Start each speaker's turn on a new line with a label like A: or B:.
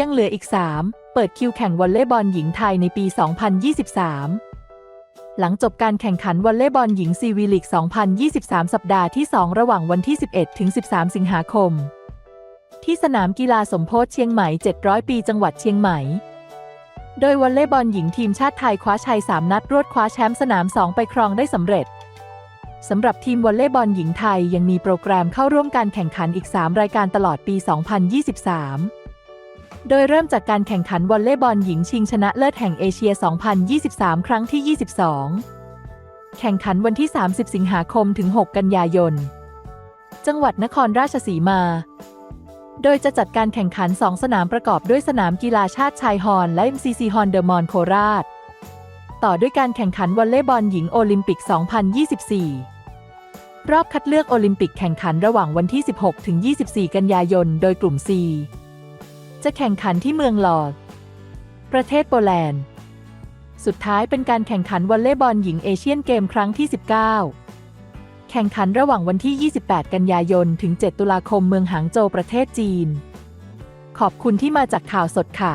A: ยังเหลืออีก 3 เปิดคิวแข่งวอลเลย์บอลหญิงไทยในปี 2023 หลังจบการแข่งขันวอลเลย์บอลหญิงซีวีลีก 2023 สัปดาห์ที่ 2 ระหว่างวันที่ 11 ถึง 13 สิงหาคม ที่สนามกีฬาสมโพธิเชียงใหม่ 700 ปีจังหวัดเชียงใหม่ โดยวอลเลย์บอลหญิงทีมชาติไทยคว้าชัย 3 นัดรวดคว้าแชมป์สนาม 2 ไปครองได้สำเร็จสำหรับทีมวอลเลย์บอลหญิงไทยยังมีโปรแกรมเข้าร่วมการแข่งขันอีก 3 รายการตลอดปี 2023 โดยเริ่มจากการแข่งขันวอลเลย์บอลหญิงชิงชนะเลิศแห่งเอเชีย 2023 ครั้งที่ 22 แข่งขันวันที่ 30 สิงหาคมถึง 6 กันยายน จังหวัดนครราชสีมา โดยจะจัดการแข่งขัน 2 สนามประกอบด้วยสนามกีฬาชาติชายฮอนและ MCC ฮอนเดอร์มอนโคราช ต่อด้วยการแข่งขันวอลเลย์บอลหญิงโอลิมปิก 2024รอบคัดเลือกโอลิมปิกแข่งขันระหว่างวันที่ 16 ถึง 24 กันยายน โดยกลุ่ม C จะแข่งขันที่เมืองลอร์ด ประเทศโปแลนด์ สุดท้ายเป็นการแข่งขันวอลเลย์บอลหญิงเอเชียนเกมครั้งที่ 19 แข่งขันระหว่างวันที่ 28 กันยายน ถึง 7 ตุลาคมเมืองหางโจวประเทศจีน ขอบคุณที่มาจากข่าวสดค่ะ